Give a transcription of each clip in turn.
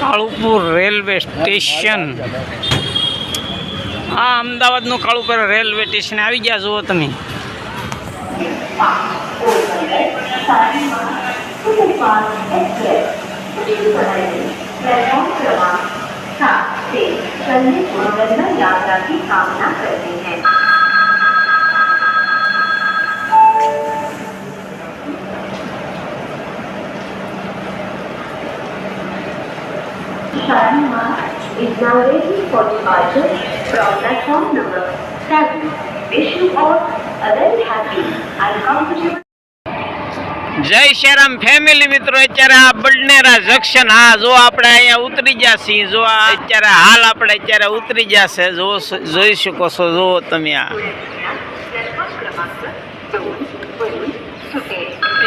Kalupur railway station આ અમદાવાદનું Kalupur railway station આવી ગયા જુઓ તમે प्लेटफॉर्म क्रमांक सात से चलने पूर्वगंगा यात्रा की कामना करते हैं Sharma is now ready for departure from platform number 7. Wish you all a very happy and comfortable જય શ્યારામ ફેમિલી મિત્રો અત્યારે આ બડનેરા જંક્શન હા જો આપણે અહીંયા ઉતરી ગયા છીએ જો આ અત્યારે હાલ આપણે અત્યારે ઉતરી ગયા છે જો જોઈ શકો છો જો તમે આ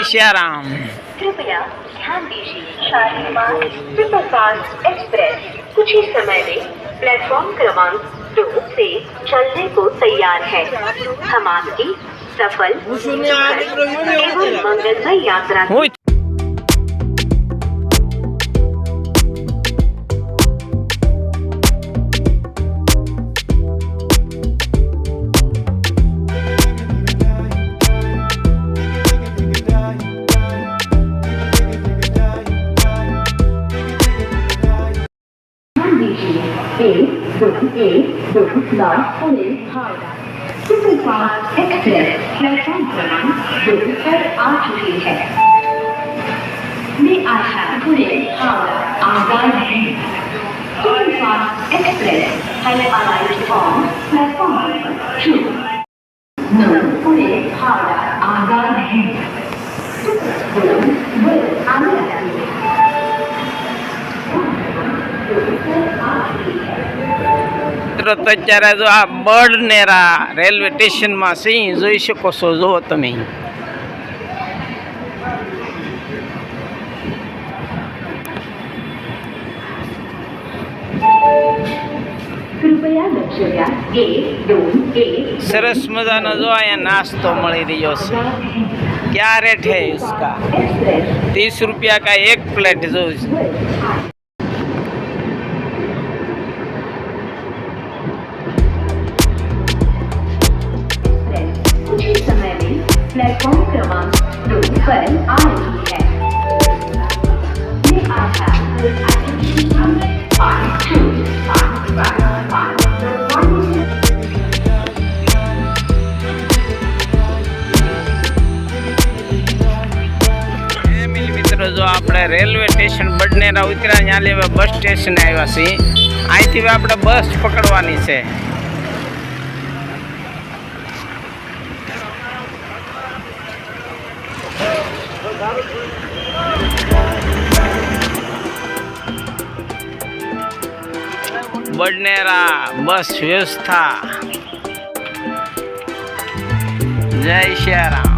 શ્યારામ કૃપયા ध्यान दीजिए शालीमार सुपरफास्ट एक्सप्रेस कुछ ही समय में प्लेटफॉर्म क्रमांक दो से चलने को तैयार है हम आपकी सफल सुखद एवं मंगलमय यात्रा จุดเอจุดสองผู้ล่นเข้าได้ซึ่งเป็นคามเอ็กเซสนช่องกระนั้นจุดเออาร์ทีแห่นี่อาหาผู้เล่นเาดาได้ซึ่งเป็นความเอ็กเซสายในปลายขงและช่องจุดหนึ่ผู้เล่นเาด้อาได้ મિત્રો તો અત્યારે જો આ બળનેરા રેલવે સ્ટેશનમાં સિંહ જોઈ શકો છો જુઓ તમે. સરસ મજાનો જો અહીંયા નાસ્તો મળી રહ્યો છે. ક્યાં રેટ હે ઉસકા ત્રીસ રૂપિયા કા એક પ્લેટ જો प्लेटफॉर्म क्रमांक दो पर आ रही है मैं Asha Five, two, five, five, five, one. Family મિત્રો જો આપણે રેલવે સ્ટેશન બડનેરા ઉતર્યા ત્યાં લેવા બસ સ્ટેશન આવ્યા છીએ અહીંથી હવે આપણે બસ પકડવાની છે બડનેરા બસ વ્યવસ્થા. જય શ્રી રામ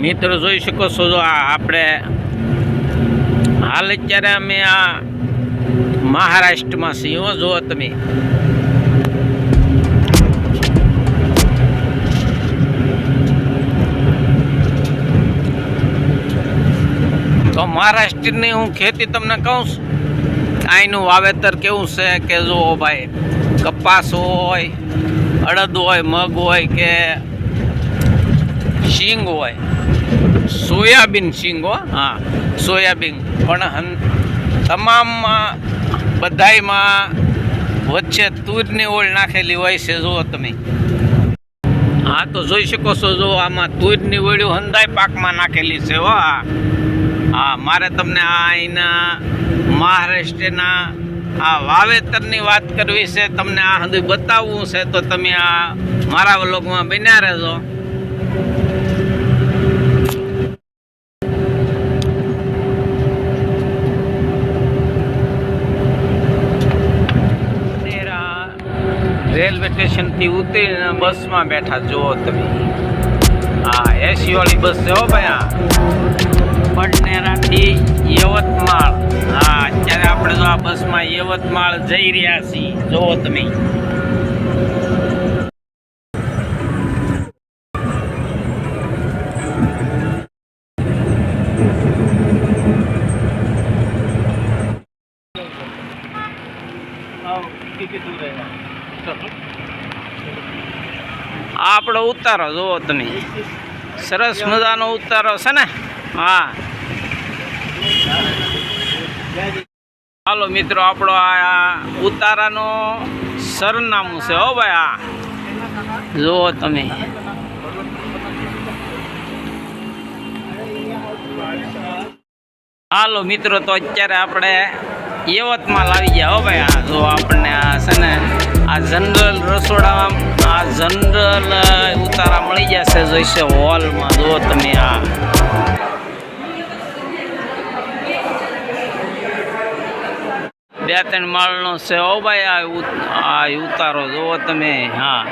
મિત્રો જોઈ શકો છો જો આ આપણે હાલ અત્યારે અમે આ મહારાષ્ટ્રમાં સિંહો જુઓ તમે. તો મહારાષ્ટ્રની હું ખેતી તમને કહું છું. અહીંનું વાવેતર કેવું છે કે જુઓ ભાઈ, કપાસ હોય, અડદ હોય, મગ હોય કે શીંગ હોય. સોયાબીન શીંગ હો, હા, સોયાબીન. પણ તમામમાં, બધાયમાં વચ્ચે તુરની ઓળ નાખેલી હોય છે, જુઓ તમે. હા, તો જોઈ શકો છો, જો આમાં તુરની ઓળ્યું હંધાય પાકમાં નાખેલી છે, હો, હા. મારે તમને આ અહીંના મહારાષ્ટ્રના આ વાવેતરની વાત કરવી છે, તમને આ બધું બતાવવું છે, તો તમે આ મારા વ્લોગમાં બન્યા રહેજો. રેલવે સ્ટેશનથી ઉતરીને બસમાં બેઠા જુઓ તમે. હા, એસી વાળી બસ છે હો ભાઈ. આ પડનેરાથી યવતમાળ. હા, અત્યારે આપણે જો આ બસમાં યવતમાળ જઈ રહ્યા છીએ. જુઓ તમે. આપણો ઉતારો જુઓ તમે. સરસ મજાનો ઉતારો છે ને? હા. હાલો મિત્રો, આપણો આ ઉતારાનો સરનામું છે હો ભાઈ આ જુઓ તમે. હાલો મિત્રો, તો અત્યારે આપણે યવતમાં લાવી ગયા હો ભાઈ આ જો આપણને આ છે ને આ જનરલ રસોડામાં, આ જનરલ ઉતારા મળી જશે જોઈશે હોલમાં. જુઓ તમે આ. બે ત્રણ માળનો છે ઓ ભાઈ આ ઉત- આ ઉતારો. જુઓ તમે, હા.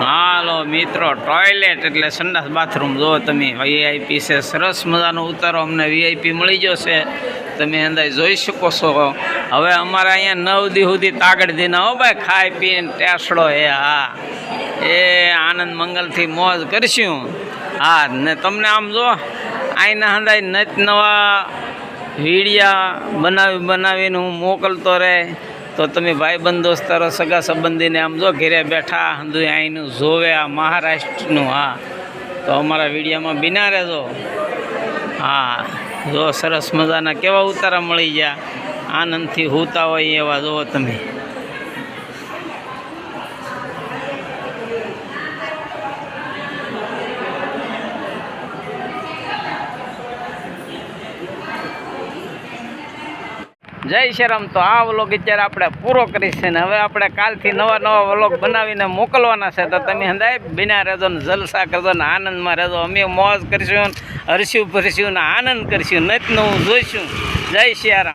હાલો મિત્રો ટોયલેટ એટલે સંડાસ બાથરૂમ જુઓ તમે વીઆઈપી છે, સરસ મજાનો ઉતારો અમને વીઆઈપી મળી જશે. તમે અંદાજ જોઈ શકો છો. હવે અમારે અહીંયા નવ દી સુધી તાગડ દીના, હો ભાઈ, ખાઈ પીને ટેસડો એ હા. એ આનંદ મંગલથી મોજ કરશું. હા, ને તમને આમ જો, આઈના હંદાય નત નવા વિડીયા બનાવી બનાવીને હું મોકલતો રહે. તો તમે ભાઈબંધ દોસ્તારો સગા સંબંધીને આમ જો ઘેરે બેઠા હંધુ અહીંનું જોવે આ મહારાષ્ટ્રનું, હા. તો અમારા વિડીયોમાં બિના રહેજો હા, જો સરસ મજાના કેવા ઉતારા મળી ગયા. આનંદથી હોતા હોય એવા જુઓ તમે. જય શ્રીરામ તો આ વ્લોગ અત્યારે આપણે પૂરો કરીશ ને હવે આપણે કાલથી નવા નવા વ્લોગ બનાવીને મોકલવાના છે. તો તમે હંદાય બિના રહેજો ને જલસા કરજો ને આનંદમાં રહેજો. અમે મોજ કરીશું હરશું ભરશું ને આનંદ કરીશું. નત નવું જોઈશું. જય શ્રીરામ